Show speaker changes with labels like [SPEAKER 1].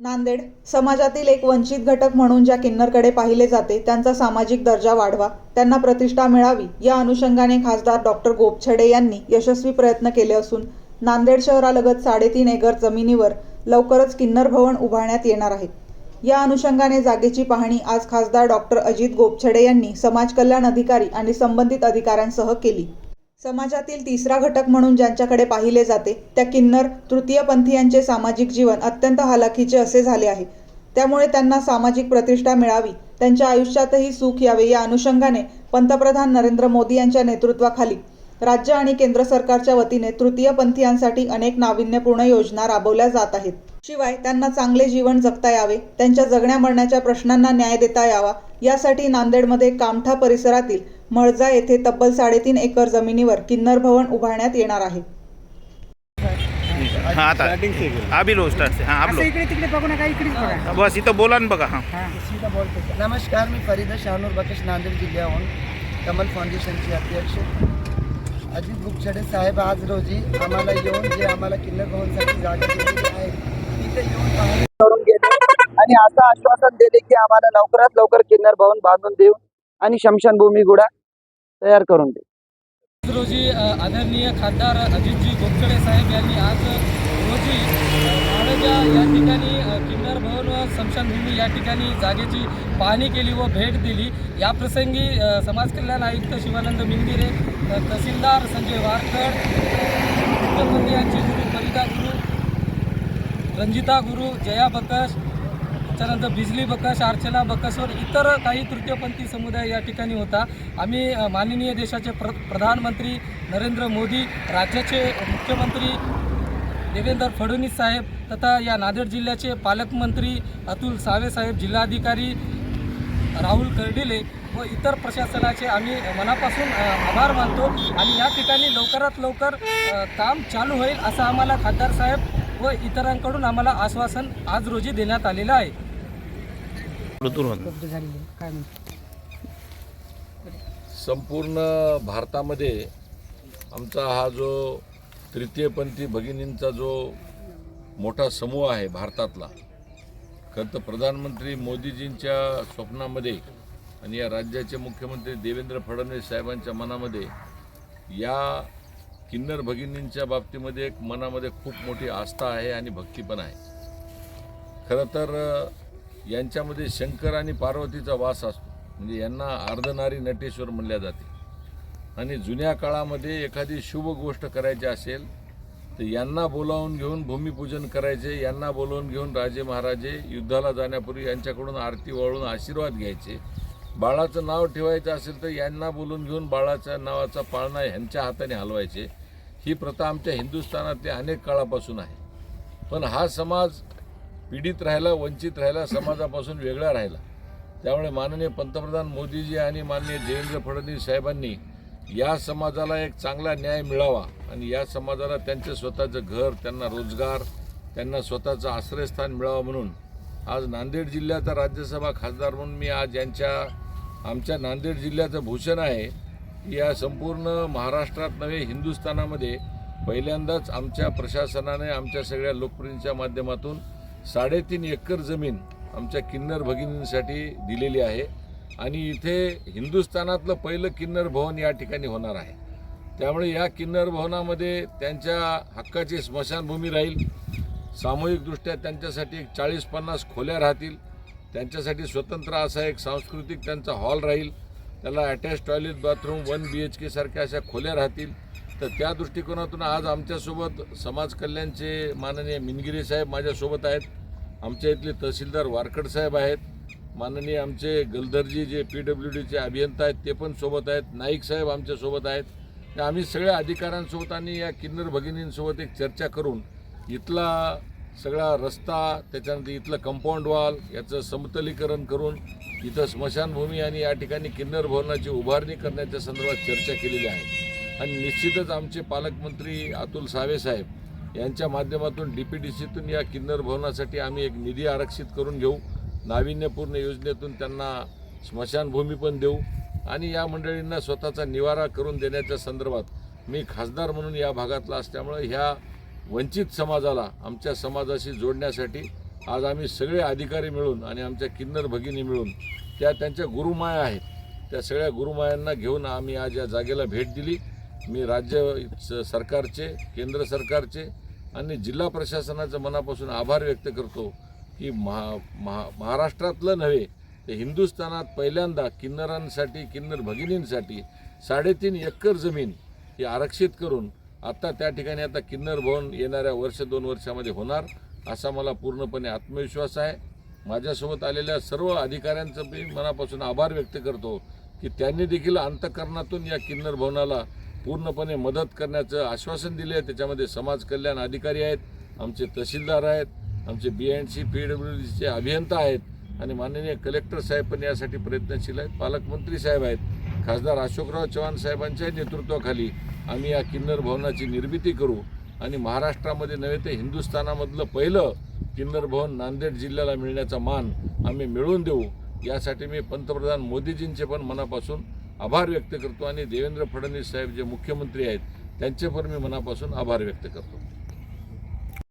[SPEAKER 1] नांदेड समाजातील एक वंचित घटक म्हणून ज्या किन्नरकडे पाहिले जाते त्यांचा सामाजिक दर्जा वाढवा. त्यांना प्रतिष्ठा मिळावी या अनुषंगाने खासदार डॉक्टर गोपछडे यांनी यशस्वी प्रयत्न केले असून नांदेड शहरालगत साडेतीन एकर जमिनीवर लवकरच किन्नर भवन उभारण्यात येणार आहे. या अनुषंगाने जागेची पाहणी आज खासदार डॉक्टर अजित गोपछडे यांनी समाज कल्याण अधिकारी आणि संबंधित अधिकाऱ्यांसह केली. समाजातील तिसरा घटक म्हणून ज्यांच्याकडे पाहिले जाते त्या किन्नर तृतीयपंथीयांचे सामाजिक जीवन अत्यंत हालाखीचे असे झाले आहे. त्यामुळे त्यांना सामाजिक प्रतिष्ठा मिळावी त्यांच्या आयुष्यातही सुख यावे या अनुषंगाने पंतप्रधान नरेंद्र मोदी यांच्या नेतृत्वाखाली राज्य आणि केंद्र सरकारच्या वतीने तृतीयपंथीयांसाठी अनेक नाविन्यपूर्ण योजना राबवल्या जात आहेत. शिवाय त्यांना चांगले जीवन जगता यावे त्यांच्या जगण्या मरण्याच्या प्रश्नांना न्याय देता यावा यासाठी नांदेडमध्ये कामठा परिसरातील मळजा येथे तब्बल साडेतीन एकर जमिनीवर किन्नर भवन उभारण्यात येणार आहे.
[SPEAKER 2] हां आता. हा बी लो स्टार्ट से हां आप
[SPEAKER 3] असं
[SPEAKER 2] लो
[SPEAKER 3] इकडे तिकडे बघू नका इकडेच बघा.
[SPEAKER 2] बस इथं बोला ना बघा हां.
[SPEAKER 4] नमस्कार मी फरीदा शहानूर बकेश नांदेड जिल्ह्याहून कमल फाउंडेशनचे अध्यक्ष. अजित गुपछडे साहेब आज रोजी आम्हाला येऊन जे आम्हाला किल्लर भवनसाठी जागा दिलेली आहे तिथे येऊन पाहणी करून गेले आणि असं आश्वासन दिले की आम्हाला लवकरात लवकर किन्नर भवन बांधून देऊ आणि शमशानभूमी गुडा तयार करून दे.
[SPEAKER 5] आज रोजी आदरणीय खासदार अजितजी गोपचडे साहेब यांनी आज रोजी अ, या ठिकाणी किन्नर भवन व स्मशानभूमी या ठिकाणी जागेची पाहणी केली व भेट दिली. या प्रसंगी समाज कल्याण आयुक्त शिवानंद मिंदिरे तहसीलदार संजय वारकर मुख्यमंत्र्यांचे गुरु कविता गुरु रंजिता गुरु जया बकश त्याच्यानंतर बिजली बकश अर्चना बकसवर इतर काही तृतीयपंथी समुदाय या ठिकाणी होता. आम्ही माननीय देशाचे प्र प्रधानमंत्री नरेंद्र मोदी राज्याचे मुख्यमंत्री देवेंद्र फडणवीस साहेब तथा या नांदेड जिल्ह्याचे पालकमंत्री अतुल सावे साहेब जिल्हाधिकारी राहुल कर्डिले व इतर प्रशासनाचे आम्ही मनापासून आभार मानतो आणि या ठिकाणी लवकरात लवकर काम चालू होईल असं आम्हाला खासदार साहेब व इतरांकडून आम्हाला आश्वासन आज रोजी देण्यात आलेलं आहे.
[SPEAKER 3] काय
[SPEAKER 6] संपूर्ण भारतामध्ये आमचा हा जो तृतीयपंथी भगिनींचा जो मोठा समूह आहे भारतातला खरं तर प्रधानमंत्री मोदीजींच्या स्वप्नामध्ये आणि या राज्याचे मुख्यमंत्री देवेंद्र फडणवीस साहेबांच्या मनामध्ये या किन्नर भगिनींच्या बाबतीमध्ये एक मनामध्ये खूप मोठी आस्था आहे आणि भक्ती पण आहे. खरं तर यांच्यामध्ये शंकर आणि पार्वतीचा वास असतो. म्हणजे यांना अर्धनारी नटेश्वर म्हणल्या जाते. आणि जुन्या काळामध्ये एखादी शुभ गोष्ट करायची असेल तर यांना बोलावून घेऊन भूमिपूजन करायचे यांना बोलावून घेऊन राजे महाराजे युद्धाला जाण्यापूर्वी यांच्याकडून आरती वळून आशीर्वाद घ्यायचे. बाळाचं नाव ठेवायचं असेल तर यांना बोलून घेऊन बाळाच्या नावाचा पाळणा ह्यांच्या हाताने हलवायचे. ही प्रथा आमच्या हिंदुस्थानातल्या अनेक काळापासून आहे. पण हा समाज पीडित राहिला वंचित राहिला समाजापासून वेगळा राहिला. त्यामुळे माननीय पंतप्रधान मोदीजी आणि माननीय देवेंद्र फडणवीस साहेबांनी या समाजाला एक चांगला न्याय मिळावा आणि या समाजाला त्यांचं स्वतःचं घर त्यांना रोजगार त्यांना स्वतःचं आश्रयस्थान मिळावं म्हणून. आज नांदेड जिल्ह्याचा राज्यसभा खासदार म्हणून मी आज यांच्या आमच्या नांदेड जिल्ह्याचं भूषण आहे. की या संपूर्ण महाराष्ट्रात नव्हे हिंदुस्थानामध्ये पहिल्यांदाच आमच्या प्रशासनाने आमच्या सगळ्या लोकप्रियांच्या माध्यमातून साडेतीन एकर जमीन आमच्या किन्नर भगिनींसाठी दिलेली आहे. आणि इथे हिंदुस्थानातलं पहिलं किन्नर भवन या ठिकाणी होणार आहे. त्यामुळे या किन्नर भवनामध्ये त्यांच्या हक्काची स्मशानभूमी राहील. सामूहिकदृष्ट्या त्यांच्यासाठी एक चाळीस पन्नास खोल्या राहतील. त्यांच्यासाठी स्वतंत्र असा एक सांस्कृतिक त्यांचा हॉल राहील. त्याला attach toilet bathroom one B H K सारख्या अशा खोल्या राहतील. तर त्या दृष्टिकोनातून आज आमच्यासोबत समाज कल्याणचे माननीय मिनगिरे साहेब माझ्यासोबत आहेत. आमच्या इथले तहसीलदार वारकड साहेब आहेत. माननीय आमचे गलधरजी जे पी डब्ल्यू डीचे अभियंता आहेत ते पण सोबत आहेत. नाईक साहेब आमच्यासोबत आहेत. आम्ही सगळ्या अधिकाऱ्यांसोबत आणि या किन्नर भगिनींसोबत एक चर्चा करून इथला सगळा रस्ता त्याच्यानंतर इथलं कंपाऊंड वॉल याचं समतलीकरण करून इथं स्मशानभूमी आणि या ठिकाणी किन्नर भवनाची उभारणी करण्याच्या संदर्भात चर्चा केलेली आहे. आणि निश्चितच आमचे पालकमंत्री अतुल सावे साहेब यांच्या माध्यमातून डी पी डी सीतून या किन्नर भवनासाठी आम्ही एक निधी आरक्षित करून घेऊ. नाविन्यपूर्ण योजनेतून त्यांना स्मशानभूमी पण देऊ आणि या मंडळींना स्वतःचा निवारा करून देण्याच्या संदर्भात मी खासदार म्हणून या भागातला असल्यामुळं ह्या वंचित समाजाला आमच्या समाजाशी जोडण्यासाठी आज आम्ही सगळे अधिकारी मिळून आणि आमच्या किन्नर भगिनी मिळून त्या त्यांच्या गुरुमाया आहेत. त्या सगळ्या गुरुमायांना घेऊन आम्ही आज या जागेला भेट दिली. मी राज्य सरकारचे केंद्र सरकारचे आणि जिल्हा प्रशासनाचं मनापासून आभार व्यक्त करतो की महा महा महाराष्ट्रातलं नव्हे तर हिंदुस्थानात पहिल्यांदा किन्नरांसाठी किन्नर भगिनींसाठी साडेतीन एकर जमीन ही आरक्षित करून आत्ता त्या ठिकाणी आता किन्नर भवन येणाऱ्या वर्ष दोन वर्षामध्ये होणार असा मला पूर्णपणे आत्मविश्वास आहे. माझ्यासोबत आलेल्या सर्व अधिकाऱ्यांचं मी मनापासून आभार व्यक्त करतो की त्यांनी देखील अंतकरणातून या किन्नर भवनाला पूर्णपणे मदत करण्याचं आश्वासन दिले आहे त्याच्यामध्ये समाज कल्याण अधिकारी आहेत आमचे तहसीलदार आहेत आमचे B and C P W डीचे अभियंता आहेत आणि माननीय कलेक्टर साहेब पण यासाठी प्रयत्नशील आहेत. पालकमंत्री साहेब आहेत. खासदार अशोकराव चव्हाण साहेबांच्या नेतृत्वाखाली आम्ही या किन्नर भवनाची निर्मिती करू. आणि महाराष्ट्रामध्ये नव्हे ते हिंदुस्थानामधलं पहिलं किन्नर भवन नांदेड जिल्ह्याला मिळण्याचा मान आम्ही मिळवून देऊ. यासाठी मी पंतप्रधान मोदीजींचे पण मनापासून आभार व्यक्त करतो आणि देवेंद्र फडणवीस साहेब जे मुख्यमंत्री आहेत त्यांचे पण मी मनापासून आभार व्यक्त करतो.